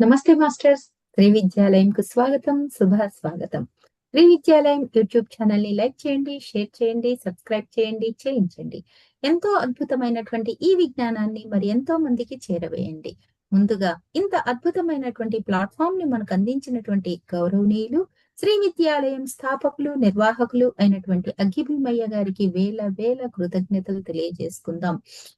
నమస్తే మాస్టర్స్. శ్రీ విద్యాలయంకు స్వాగతం శుభ స్వాగతం శ్రీ విద్యాలయం యూట్యూబ్ ఛానల్ని లైక్ చేయండి షేర్ చేయండి సబ్స్క్రైబ్ చేయండి చేయించండి ఎంతో అద్భుతమైనటువంటి ఈ విజ్ఞానాన్ని మరి ఎంతో మందికి చేరవేయండి. ముందుగా ఇంత అద్భుతమైనటువంటి ప్లాట్ఫామ్ని మనకు అందించినటువంటి గౌరవనీయులు శ్రీ విద్యాలయం స్థాపకులు నిర్వాహకులు అయినటువంటి అగ్గిభీమయ్య గారికి వేల వేల కృతజ్ఞతలు తెలియజేసుకుందాం.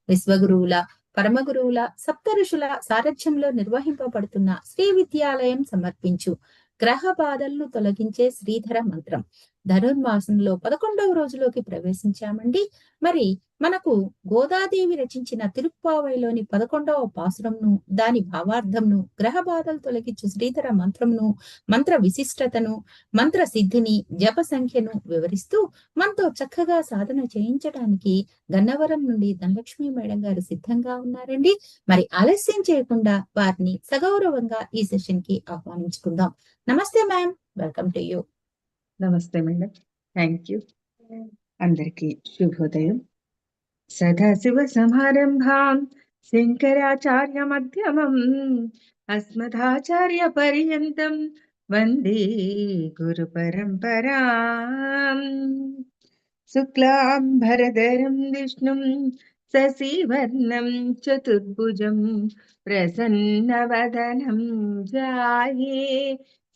విశ్వగురువుల పరమగురువుల సప్తఋషుల సారథ్యంలో నిర్వహింపబడుతున్న శ్రీ విద్యాలయం సమర్పించు గ్రహ బాధలను తొలగించే శ్రీధర మంత్రం. ధనుర్మాసంలో పదకొండవ రోజులోకి ప్రవేశించామండి. మరి మనకు గోదాదేవి రచించిన తిరుప్పావైలోని పదకొండవ పాసురంను దాని భావార్థంను గ్రహ బాధలు తొలగించు శ్రీధర మంత్రంను మంత్ర విశిష్టతను మంత్ర సిద్ధిని జప సంఖ్యను వివరిస్తూ మనతో చక్కగా సాధన చేయించడానికి గన్నవరం నుండి ధనలక్ష్మి మేడం గారు సిద్ధంగా ఉన్నారండి. మరి ఆలస్యం చేయకుండా వారిని సగౌరవంగా ఈ సెషన్కి ఆహ్వానించుకుందాం. నమస్తే మ్యామ్. Welcome to you. నమస్తే మేడం థ్యాంక్ యూ అందరికీ శుభోదయం సదాశివ సమారంభాం శంకరాచార్య మధ్యమం అస్మదాచార్య పర్యంతం వందే గురు పరంపరా శుక్లాంబరధరం విష్ణుం శశివర్ణం చతుర్భుజం ప్రసన్నవదనం జాయే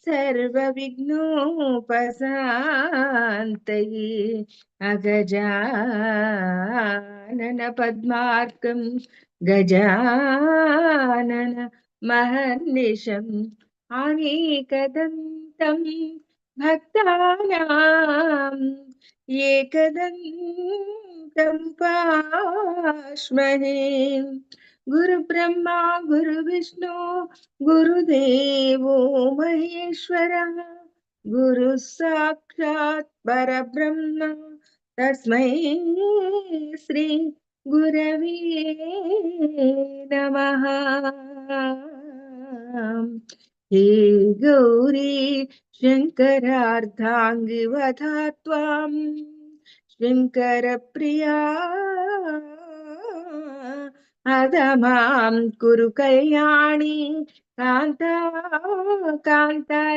सर्व विघ्नोपात अगजानन अगजाननपद्मार्कं गजानन महर्निशम् आनेकदंत भक्ता एकदन्तमुपाश्महे एकदन्तं पाश्महे गुरुब्रह्मा गुरुविष्णु गुरुदेवो महेश्वरः, गुरुः साक्षात् परब्रह्म। तस्मै श्री गुरवे नमः। हे गौरी शङ्करार्धाङ्गिवधा त्वाम् शङ्करप्रिया అదమాం కురు కళ్యాణి కాంత కాంతారవాసిని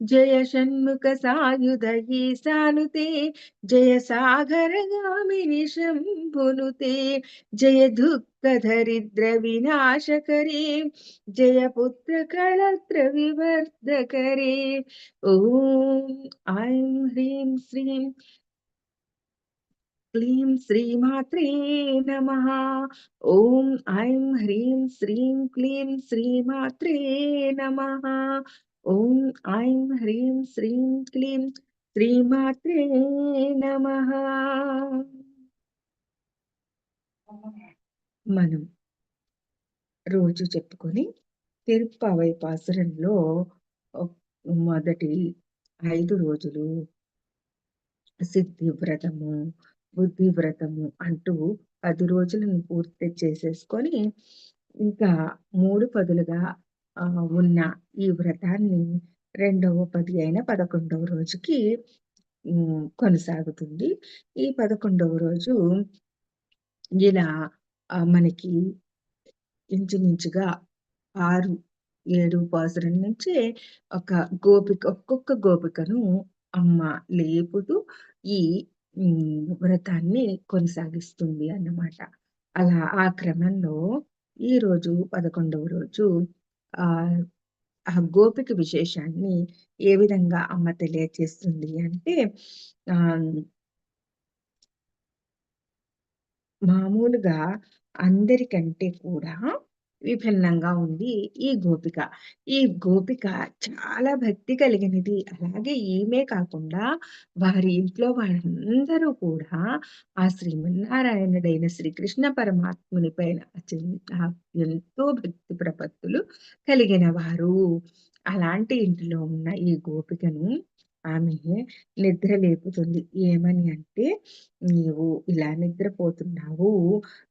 జయ షణ్ముఖ సాయుధయే సానుతే జయ సాగరగామిని శంభునుతే జయ దుఃఖ దరిద్ర వినాశకరే జయ పుత్ర కళత్ర వివర్ధకరే. ఓం ఐం హ్రీం శ్రీం క్లీం శ్రీమాత్రే నమ ఓం ఐం హ్రీం శ్రీం క్లీం శ్రీమాత్రే నమ ఓం ఐం హ్రీం శ్రీం క్లీం శ్రీమాత్రే నమ మనం రోజు చెప్పుకొని తిరుప్పావై పాసురంలో మొదటి ఐదు రోజులు సిద్ధి వ్రతము బుద్ధి వ్రతము అంటూ పది రోజులను పూర్తి చేసేసుకొని ఇంకా మూడు పదులుగా ఉన్న ఈ వ్రతాన్ని రెండవ పది అయిన పదకొండవ రోజుకి కొనసాగుతుంది. ఈ పదకొండవ రోజు ఇలా మనకి ఇంచుమించుగా ఆరు ఏడు పాసురం నుంచే ఒక గోపిక ఒక్కొక్క గోపికను అమ్మ లేపుతూ ఈ వ్రతాన్ని కొనసాగిస్తుంది అన్నమాట. అలా ఆ క్రమంలో ఈ రోజు పదకొండవ రోజు ఆ ఆ గోపిక విశేషాన్ని ఏ విధంగా అమ్మ తెలియచేస్తుంది అంటే ఆ మామూలుగా అందరికంటే కూడా విభిన్నంగా ఉంది ఈ గోపిక. ఈ గోపిక చాలా భక్తి కలిగినది. అలాగే ఈమె కాకుండా వారి ఇంట్లో వాళ్ళందరూ కూడా ఆ శ్రీమన్నారాయణుడైన శ్రీకృష్ణ పరమాత్ముని పైన ఎంతో భక్తి ప్రపత్తులు కలిగిన వారు. అలాంటి ఇంటిలో ఉన్న ఈ గోపికను ఆమె నిద్ర లేపుతుంది. ఏమని అంటే, "నీవు ఇలా నిద్రపోతున్నావు.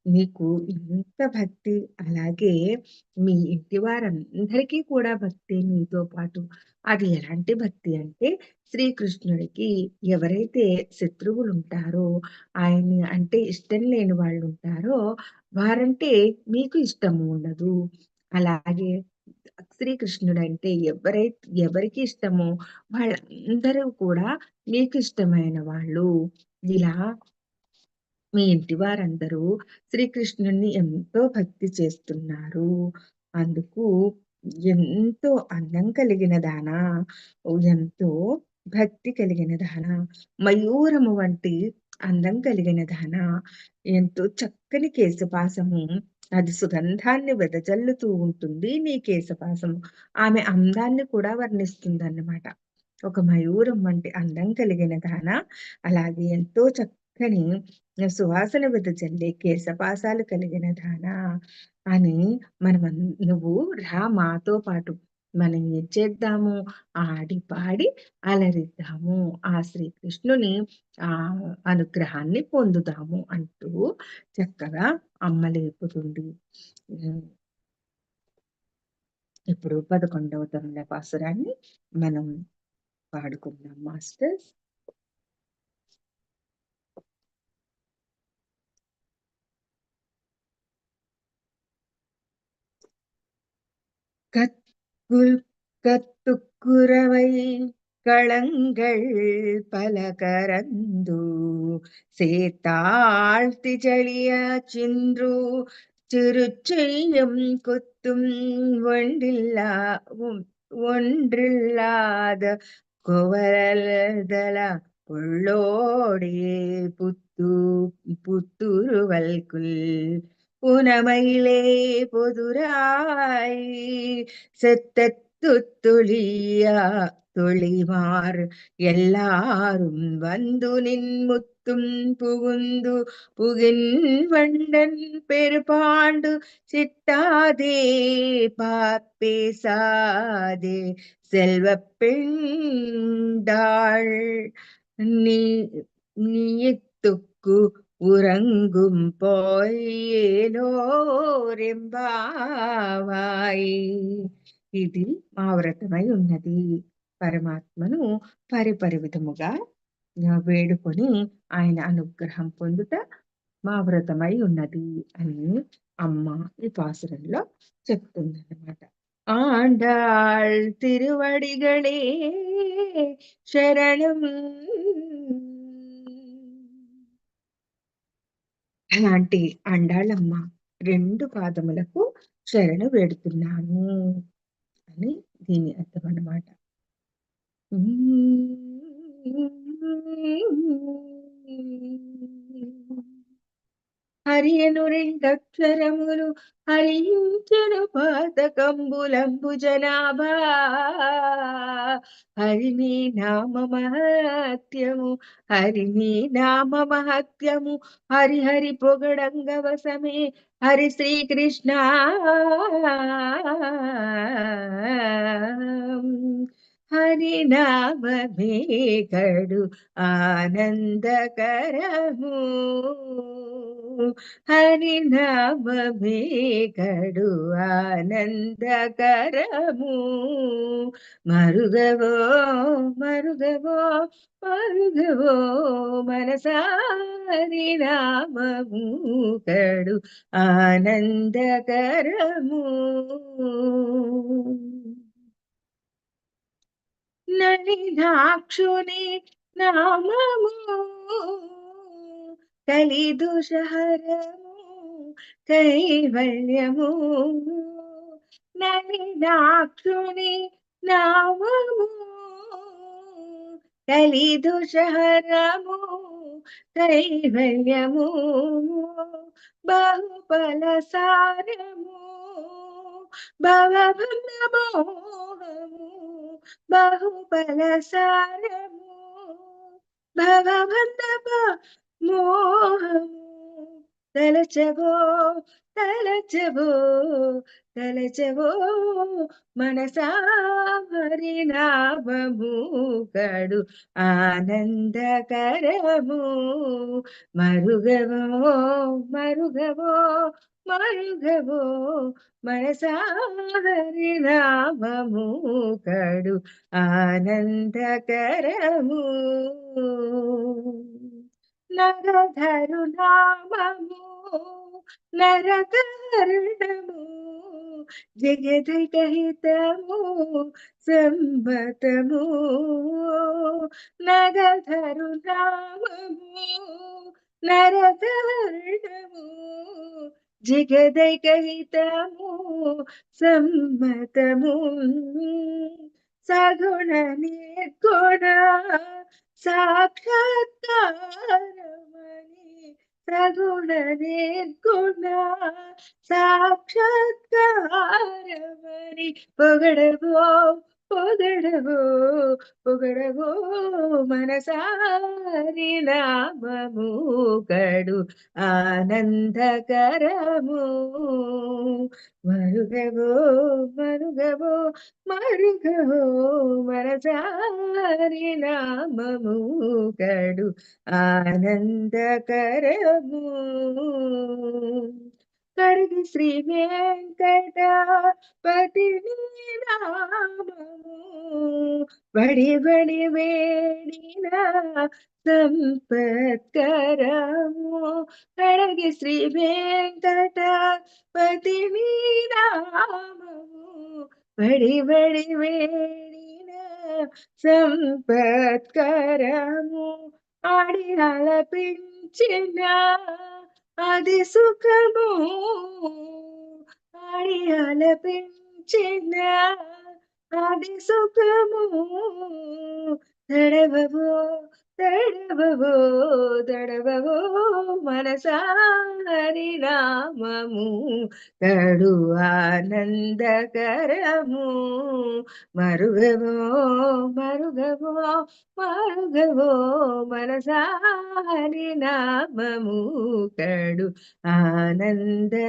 నీకు ఇంత భక్తి అలాగే మీ ఇంటి వారందరికీ కూడా భక్తి నీతో పాటు. అది ఎలాంటి భక్తి అంటే శ్రీకృష్ణుడికి ఎవరైతే శత్రువులు ఉంటారో ఆయన్ని అంటే ఇష్టం లేని వాళ్ళు ఉంటారో వారంటే మీకు ఇష్టము ఉండదు. అలాగే శ్రీకృష్ణుడు అంటే ఎవరై ఎవరికి ఇష్టమో వాళ్ళందరూ కూడా మీకు ఇష్టమైన వాళ్ళు. ఇలా మీ ఇంటి వారందరూ శ్రీకృష్ణుడిని ఎంతో భక్తి చేస్తున్నారు. అందుకు ఎంతో అందం కలిగిన దానా, ఎంతో భక్తి కలిగిన దానా, మయూరము వంటి అందం కలిగిన దానా, ఎంతో చక్కని కేశపాసము అది సుగంధాన్ని వెదజల్లుతూ ఉంటుంది నీ కేశపాసము ఆమె అందాన్ని కూడా వర్ణిస్తుందన్నమాట. ఒక మయూరం వంటి అందం కలిగిన దానా, అలాగే ఎంతో చక్కని సువాసన వెదజల్లే కేశపాసాలు కలిగిన దానా అని మనం నువ్వు రా మాతో పాటు. మనం ఏం చేద్దాము? ఆడి పాడి అలరిద్దాము. ఆ శ్రీకృష్ణుని ఆ అనుగ్రహాన్ని పొందుదాము అంటూ చక్కగా అమ్మలేపుతుంది ఇప్పుడు పదకొండవ తొమ్మిదవ పాసురాన్ని మనం పాడుకుందాం మాస్టర్స్. కత్ கத்துக்குரவை களங்கள் பல கரந்து சேத்தாழ்த்தி ஜலிய சின்று திருச்செய்யும் குத்தும் ஒன்றில்லா ஒன்றில்லாத குவரலதல பொள்ளோடியே புத்து புத்துருவல்குள் പുനമയിലേ പൊതുരായി സെത്തെത്തുത്തുളിയ തുളിമാർ എല്ലാരും വന്നു നിൻമുത്തും പുകുന്തു പുകിൻ വണ്ടൻ പെരുപാണ്ടു ചിത്താതേ പാപ്പേസാതെ செல்வ பெண்டாள் நீ நீத்துக்கு உறங்கும் పోయేలోరెంబావాయి ఇది మా వ్రతమై ఉన్నది పరమాత్మను పరిపరి విధముగా వేడుకొని ఆయన అనుగ్రహం పొందుట మా వ్రతమై ఉన్నది అని అమ్మ ఈ పాసురంలో చెప్తుందన్నమాట ఆండాళ్ తిరువడిగళే శరణం అలాంటి అండాళమ్మ రెండు పాదములకు శరణు వేడుతున్నాను అని దీని అర్థం అన్నమాట. హరియను రెండక్షరములు హరించను పాతకంబులంబు జనాభా. హరిని నామ మహత్యము హరిని నామ మహత్యము హరిహరి పొగడంగవసమే హరి శ్రీకృష్ణ. హరినామమే కడు ఆనందకరము. హరినామమే కడు ఆనందకరము. మరుగవో మరుగవో మరుగవో మనసారినామము కడు ఆనందకరము. నలినాక్షుని నామము. కలిదుషహరము కైవల్యము. నలినాక్షుని నామము. కలిదుషహరము కైవల్యము. బహుఫల సారము భవభమోహము బహుబల సారము భవబంధవ మోహము తలచవో తలచవో తలచవో మనసా హరినామము కడు ఆనందకరము మరుగవో మరుగవో మరుగవో మనసాహరి నామము కడు ఆనందకరము. నరధరు నామము నరకరణము జగదహితము సంబతము నగధరు నామము నరకరణము. జగదైకహితము సమ్మతము సగుణ నిర్గుణ సాక్షాత్కారమని సగుణ నిర్గుణ సాక్షాత్కారమని పొగడవో పొగడవో పొగడవో మనసారి నామము గడు ఆనందకరము. మరుగవో మరుగవో మరుగవో మనసారి నామము గడు ఆనందకరము. కడిగి శ్రీ వెంకటపతి నామము బడి బడి వేడిన సంపత్కరము. అడగి శ్రీ వెంకటపతి నామము. బడి బడి వేడిన సంపత్కరము. ఆడి అలపించిన అది సుఖము. ఆడి అలపించిన అది సుఖము. తడవవో తడవవో తడవవో మనసారి నామము. తడు ఆనందకరము. మరుగవో మరుగవో మరుగవో మనసారి నామము కడు ఆనందకరము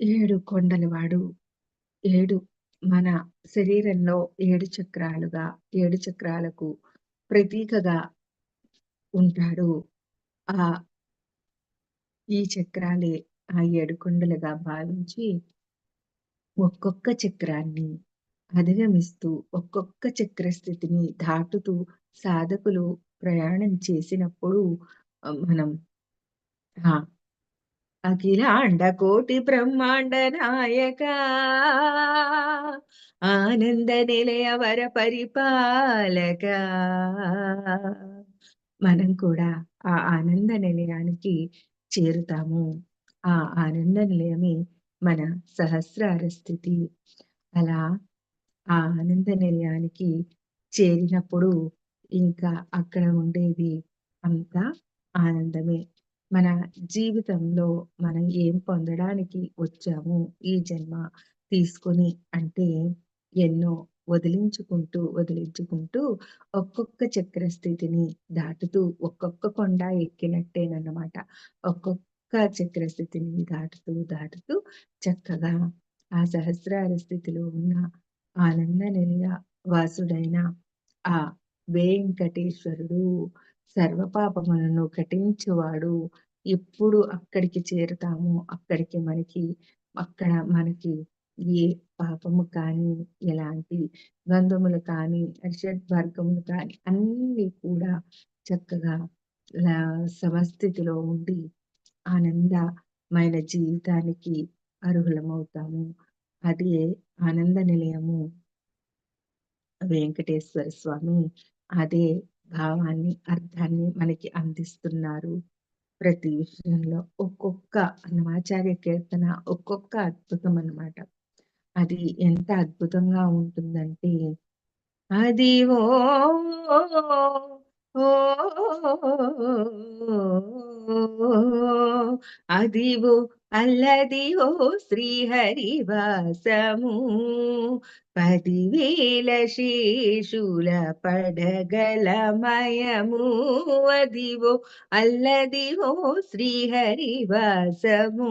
ఏడు కొండలవాడు ఏడు మన శరీరంలో ఏడు చక్రాలుగా ఏడు చక్రాలకు ప్రతీకగా ఉంటాడు. ఆ ఈ చక్రాలే ఆ ఏడు కొండలుగా భావించి ఒక్కొక్క చక్రాన్ని అధిగమిస్తూ ఒక్కొక్క చక్ర స్థితిని దాటుతూ సాధకులు ప్రయాణం చేసినప్పుడు మనం ఆ అఖిలాండ కోటి బ్రహ్మాండ నాయక. ఆనంద నిలయ వర పరిపాలక. మనం కూడా ఆ ఆనంద నిలయానికి చేరుతాము. ఆ ఆనంద నిలయమే మన సహస్రార స్థితి. అలా ఆ ఆనంద నిలయానికి చేరినప్పుడు ఇంకా అక్కడ ఉండేది అంతా ఆనందమే. మన జీవితంలో మనం ఏం పొందడానికి వచ్చాము ఈ జన్మ తీసుకొని అంటే ఎన్నో వదిలించుకుంటూ వదిలించుకుంటూ ఒక్కొక్క చక్ర స్థితిని దాటుతూ ఒక్కొక్క కొండ ఎక్కినట్టేనన్నమాట. ఒక్కొక్క చక్ర స్థితిని దాటుతూ దాటుతూ చక్కగా ఆ సహస్రార స్థితిలో ఉన్న ఆనంద నిలయ వాసుడైన ఆ వెంకటేశ్వరుడు సర్వపాపములను కటించువాడు ఎప్పుడు అక్కడికి చేరుతామో అక్కడికి మనకి అక్కడ మనకి ఏ పాపము కానీ ఎలాంటి గంధములు కానీ వర్గములు కానీ అన్ని కూడా చక్కగా సమస్థితిలో ఉండి ఆనందమైన జీవితానికి అర్హులమవుతాము. అదే ఆనంద నిలయము. వెంకటేశ్వర స్వామి. అదే భావాన్ని అర్థాన్ని మనకి అందిస్తున్నారు ప్రతి విషయంలో ఒక్కొక్క అన్నమాచార్య కీర్తన ఒక్కొక్క అద్భుతం అన్నమాట. అది ఎంత అద్భుతంగా ఉంటుందంటే అది ఓ అది ఓ అదివో అల్లదివో శ్రీహరివాసము. పదివేల శేషుల పడగలమయము అదివో అల్లది అల్లదివో శ్రీహరివాసము.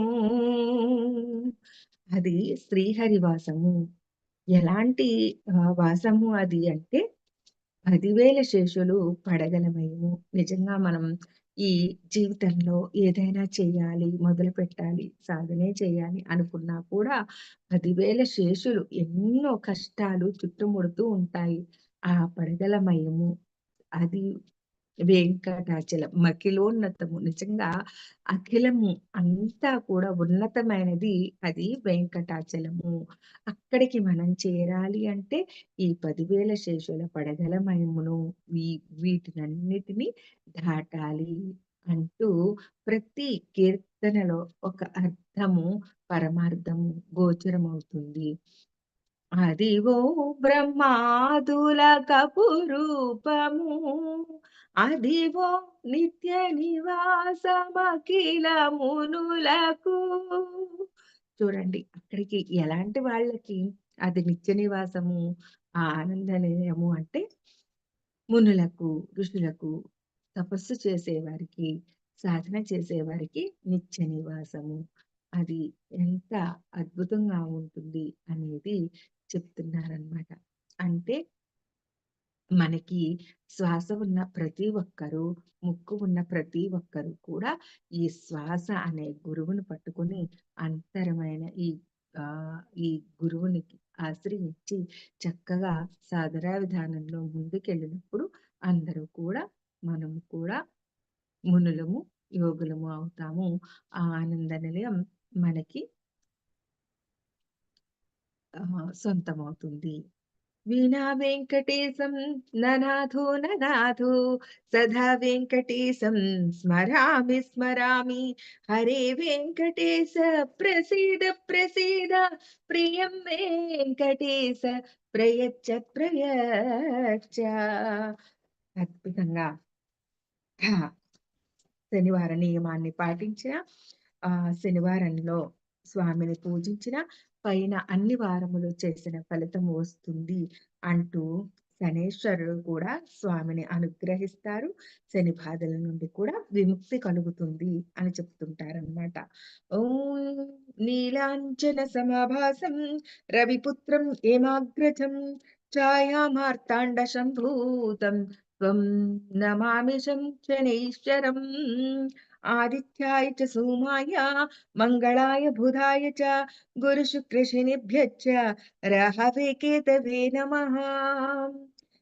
అది శ్రీహరివాసము. ఎలాంటి వాసము అది అంటే పదివేల శేషులు పడగలమయము. నిజంగా మనం ఈ జీవితంలో ఏదైనా చేయాలి, మొదలు పెట్టాలి సాధనే చేయాలి అనుకున్నా కూడా పదివేల శేషులు ఎన్నో కష్టాలు చుట్టుముడుతూ ఉంటాయి. ఆ పడగలమయము అది వెంకటాచలం మఖిలోన్నతము. నిజంగా అఖిలము అంతా కూడా ఉన్నతమైనది అది వెంకటాచలము. అక్కడికి మనం చేరాలి అంటే ఈ పదివేల శేషుల పడగలమయమును వీ వీటినన్నిటినీ దాటాలి అంటూ ప్రతి కీర్తనలో ఒక అర్థము, పరమార్థము గోచరమవుతుంది. అదివో బ్రహ్మాదుల కపురూపము అదివో నిత్య నివాసమఖిల మునులకు చూడండి అక్కడికి ఎలాంటి వాళ్ళకి అది నిత్య నివాసము ఆ ఆనంద నిలయము అంటే మునులకు ఋషులకు తపస్సు చేసేవారికి సాధన చేసేవారికి నిత్య నివాసము. అది ఎంత అద్భుతంగా ఉంటుంది అనేది చెప్తున్నారనమాట అంటే మనకి శ్వాస ఉన్న ప్రతి ఒక్కరూ ముక్కు ఉన్న ప్రతి ఒక్కరు కూడా ఈ శ్వాస అనే గురువును పట్టుకొని అంతరమైన ఈ ఆ ఈ గురువునికి ఆశ్రయించి చక్కగా సాధనా విధానంలో ముందుకెళ్ళినప్పుడు అందరూ కూడా మనము కూడా మునులము యోగులము అవుతాము. ఆ ఆనంద నిలయం మనకి సొంతమవుతుంది. వీణా వెంకటేశం ననాథో ననాథో సదా వెంకటేశం స్మరామి స్మరామి. హరే వెంకటేశ ప్రసీద ప్రసీద ప్రియం వెంకటేశ ప్రయచ్చ ప్రయచ్చ. అద్భుతంగా. శనివార నియమాన్ని పాటించిన ఆ శనివారంలో స్వామిని పూజించిన పైన అన్ని వారములు చేసిన ఫలితం వస్తుంది అంటూ శనేశ్వరుడు కూడా స్వామిని అనుగ్రహిస్తారు. శని బాధల నుండి కూడా విముక్తి కలుగుతుంది అని చెప్తుంటారన్నమాట. ఓం నీలాంజన సమాభాసం రవిపుత్రం ఏమాగ్రజం ఛాయామార్తాండ సంభూతం త్వం నమామి శనైశ్వరం. ఆదిత్యాయ చ సోమాయ మంగళాయ బుధాయ చ గురు శుక్రశనిభ్యచ్చ రహవే కేతవే నమ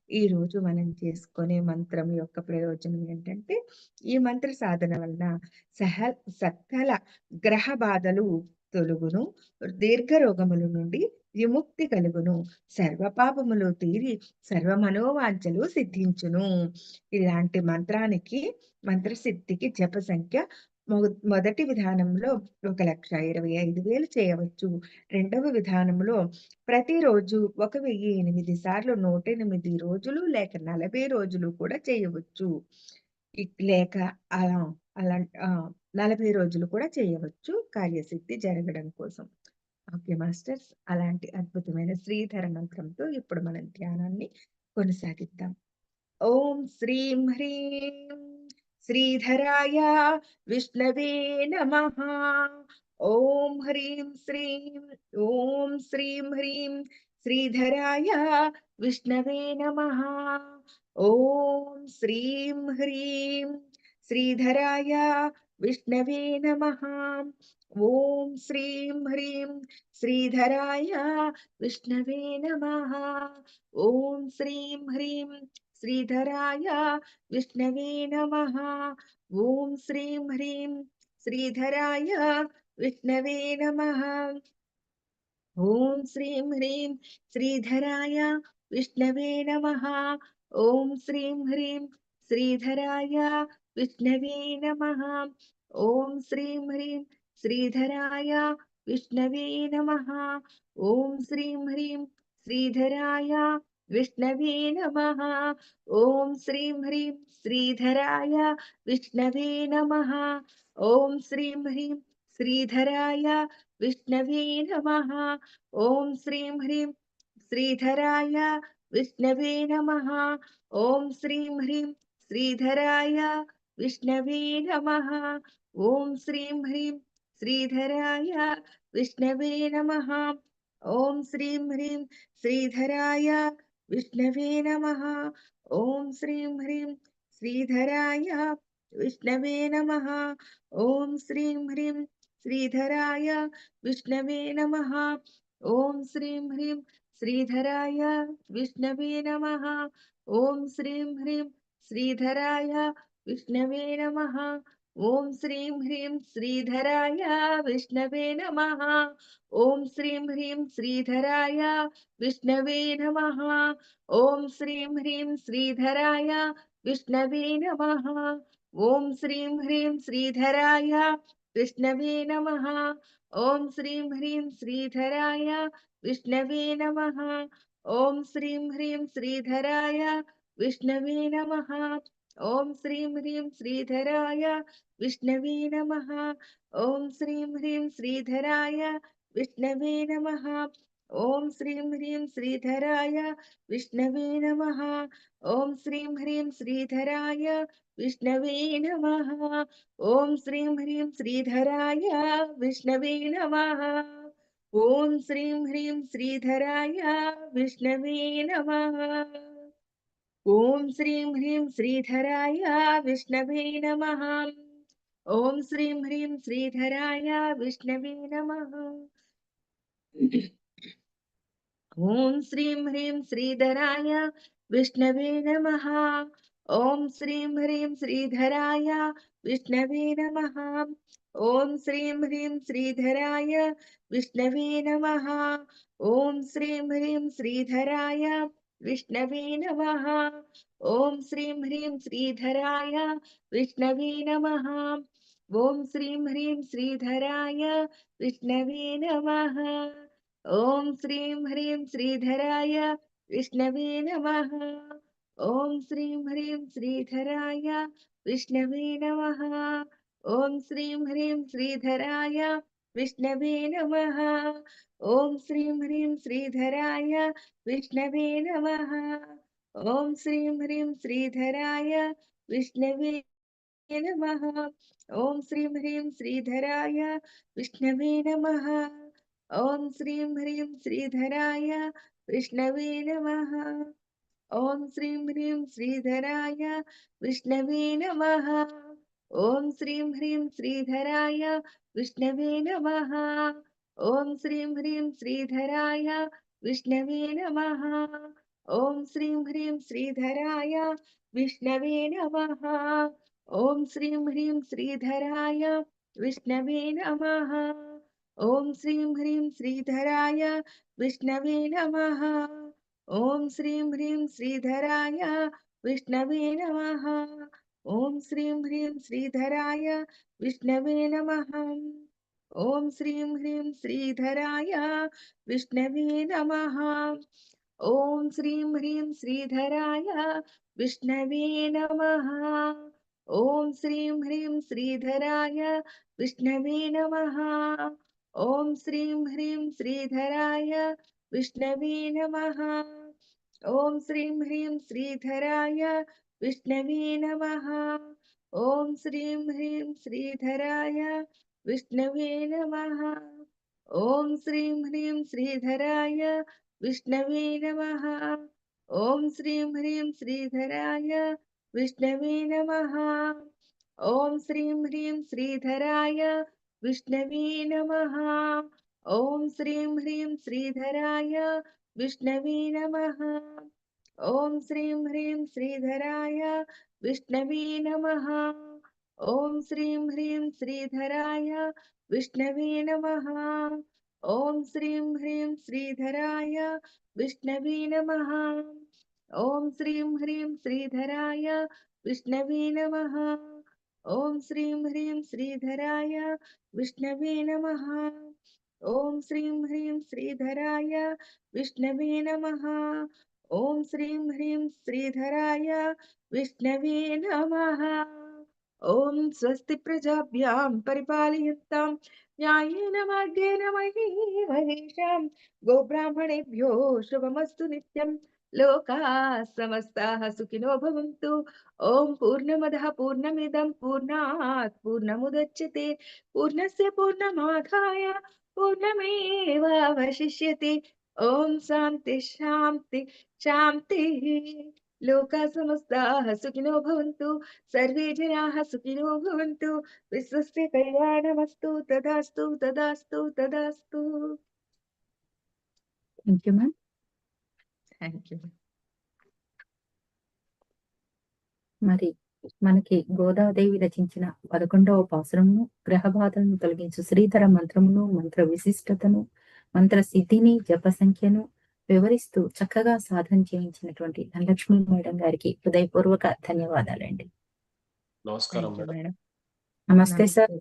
ఈ రోజు మనం చేసుకునే మంత్రం యొక్క ప్రయోజనం ఏంటంటే ఈ మంత్ర సాధన వలన సహ సకల గ్రహ బాధలు తొలుగును దీర్ఘ రోగముల నుండి విముక్తి కలుగును. సర్వపాపములు తీరి సర్వ మనోవాంఛలు సిద్ధించును. ఇలాంటి మంత్రానికి మంత్రసిద్ధికి జప సంఖ్య మొ- మొదటి విధానంలో ఒక లక్ష ఇరవై ఐదు వేలు చేయవచ్చు. రెండవ విధానంలో ప్రతిరోజు ఒక వెయ్యి ఎనిమిది సార్లు నూట ఎనిమిది రోజులు లేక నలభై రోజులు కూడా చేయవచ్చు. లేక అలా అలా నలభై రోజులు కూడా చేయవచ్చు. కార్యసిద్ధి జరగడం కోసం. ఓకే మాస్టర్స్ అలాంటి అద్భుతమైన శ్రీధర మంత్రంతో ఇప్పుడు మనం ధ్యానాన్ని కొనసాగిద్దాం. ఓం శ్రీం హ్రీం శ్రీధరాయ విష్ణవే నమ. ఓం హ్రీం శ్రీం ఓం శ్రీం హ్రీం శ్రీధరాయ విష్ణవే నమ. ఓం శ్రీం హ్రీం శ్రీధరాయ విష్ణవే నమ. ओम श्रीं ह्रीं श्रीधराय विष्णवे नमः। ॐ श्रीं ह्रीं श्रीधराय विष्णवे नमः। ओम श्रीं ह्रीं श्रीधराय विष्णवे नमः। ओं श्रीं ह्रीं श्रीधराय विष्णवे नमः। ओं श्रीं ह्रीं श्रीधराय विष्णवे नमः। ओं श्रीं ह्रीं श्रीधराय विष्णवे नमः। ॐ श्रीं ह्रीं श्रीधराय विष्णवे नमः। ॐ श्रीं ह्रीं श्रीधराय विष्णवे नमः। ॐ श्रीं ह्रीं श्रीधराय विष्णवे नमः। ॐ श्रीं ह्रीं श्रीधराय विष्णवे नमः। ॐ श्रीं ह्रीं श्रीधराय विष्णवे नमः। ॐ श्रीं ह्रीं श्रीधराय विष्णवे नमः। ॐ श्रीं ह्रीं श्रीधराय विष्णवे नमः। ॐ श्रीं ह्रीं श्रीधराय विष्णवे नमः। ॐ श्रीं ह्रीं श्रीधराय विष्णवे नमः। ॐ श्रीं ह्रीं श्रीधराय विष्णवे नमः। ॐ श्रीं ह्रीं श्रीधराय विष्णवे नमः। ॐ श्रीं ह्रीं श्रीधराय विष्णवे नमः। ॐ श्रीं ह्रीं श्रीधराय विष्णवे नमः। ॐ श्रीं ह्रीं श्रीधराय विष्णवे नमः। ॐ श्रीं ह्रीं श्रीधराय विष्णवे नमः। ॐ श्रीं ह्रीं श्रीधराय विष्णवे नमः। ॐ श्रीं ह्रीं श्रीधराय विष्णवे नमः। ॐ श्रीं ह्रीं श्रीधराय, विष्णवे नमः। ॐ श्रीं ह्रीं श्रीधराय, विष्णवे नमः। ॐ श्रीं ह्रीं श्रीधराय, विष्णवे नमः। ॐ श्रीं ह्रीं श्रीधराय, विष्णवे नमः। ॐ श्रीं ह्रीं श्रीधराय, विष्णवे नमः। ॐ श्रीं ह्रीं श्रीधराय, विष्णवे नमः। ॐ श्रीं ह्रीं श्रीधराय विष्णवे नमः। ॐ श्रीं ह्रीं श्रीधराय विष्णवे नमः। ॐ श्रीं ह्रीं श्रीधराय विष्णवे नमः। ॐ श्रीं ह्रीं श्रीधराय विष्णवे नमः। ॐ श्रीं ह्रीं श्रीधराय विष्णवे नमः। ॐ श्रीं ह्रीं श्रीधराय विष्णवे नमः ॐ श्रीं ह्रीं श्रीधराय विष्णवे नमः ॐ श्रीं ह्रीं श्रीधराय विष्णवे नमः ॐ श्रीं ह्रीं श्रीधराय विष्णवे नमः ॐ श्रीं ह्रीं श्रीधराय विष्णवे नमः ॐ श्रीं ह्रीं श्रीधराय विष्णवे नमः। ॐ श्रीं ह्रीं श्रीधराय विष्णवे नमः। ॐ श्रीं ह्रीं श्रीधराय विष्णवे नमः। ॐ श्रीं ह्रीं श्रीधराय विष्णवे नमः। ॐ श्रीं ह्रीं श्रीधराय विष्णवे नमः। ॐ श्रीं ह्रीं श्रीधराय विष्णवे नमः। ॐ श्रीं ह्रीं श्रीधराय विष्णवे नमः। ॐ श्रीं ह्रीं श्रीधराय विष्णवे नमः। ॐ श्रीं ह्रीं श्रीधराय विष्णवे नमः। ॐ श्रीं ह्रीं श्रीधराय विष्णवे नमः। ॐ श्रीं ह्रीं श्रीधराय विष्णवे नमः। ॐ श्रीं ह्रीं श्रीधराय विष्णवे नमः। ॐ श्रीं ह्रीं श्रीधराय विष्णवे नमः। ॐ श्रीं ह्रीं श्रीधराय विष्णवे नमः। ॐ श्रीं ह्रीं श्रीधराय विष्णवे नमः। ॐ श्रीं ह्रीं श्रीधराय विष्णवे नमः। ॐ श्रीं ह्रीं श्रीधराय विष्णवे नमः। ॐ श्रीं ह्रीं श्रीधराय विष्णवे नमः। ॐ श्रीं ह्रीं श्रीधराय विष्णवे नमः। ॐ श्रीं ह्रीं श्रीधराय विष्णवे नमः। ॐ श्रीं ह्रीं श्रीधराय विष्णवे नमः। ॐ श्रीं ह्रीं श्रीधराय विष्णवे नमः। ॐ श्रीं ह्रीं श्रीधराय विष्णवे नमः। ओम श्रीं ह्रीं श्रीधराय विष्णवे नमः। ॐ श्रीं ह्रीं श्रीधराय विष्णवे नमः। ॐ श्रीं ह्रीं श्रीधराय विष्णवे नमः। ॐ श्रीं ह्रीं श्रीधराय विष्णवे नमः। ॐ श्रीं ह्रीं श्रीधराय विष्णवे नमः। ॐ श्रीं ह्रीं श्रीधराय विष्णवे नमः। ఓం శ్రీం హ్రీం శ్రీధరాయ విష్ణవే నమః ఓం స్వస్తి ప్రజాభ్యాం పరిపాలయంతాం న్యాయేన మార్గేణ మహీ మహేషాం గోబ్రాహ్మణేభ్యో శుభమస్తు నిత్యం లోకా సమస్తాః సుఖినో భవంతు ఓం పూర్ణమదః పూర్ణమిదం పూర్ణాత్ పూర్ణముదచ్యతే పూర్ణస్య పూర్ణమాదాయ పూర్ణమేవావశిష్యతే ఓం శాంతి శాంతి శాంతి. లోకా సమస్తాః సుఖినో భవంతు. సర్వే జనాः సుఖినో భవంతు. విశ్వస్య కళ్యాణమస్తు. తదాస్తు తదాస్తు తదాస్తు. Thank you ma'am thank you మరి మనకి గోదాదేవి రచించిన పదకొండవ పాసురమును గ్రహ బాధలను తొలగించు శ్రీధర మంత్రమును మంత్ర విశిష్టతను మంత్ర సిద్ధిని జప సంఖ్యను వివరిస్తూ చక్కగా సాధన చేయించినటువంటి ధనలక్ష్మి మేడం గారికి హృదయపూర్వక ధన్యవాదాలండి. నమస్కారం మేడం. నమస్తే సార్.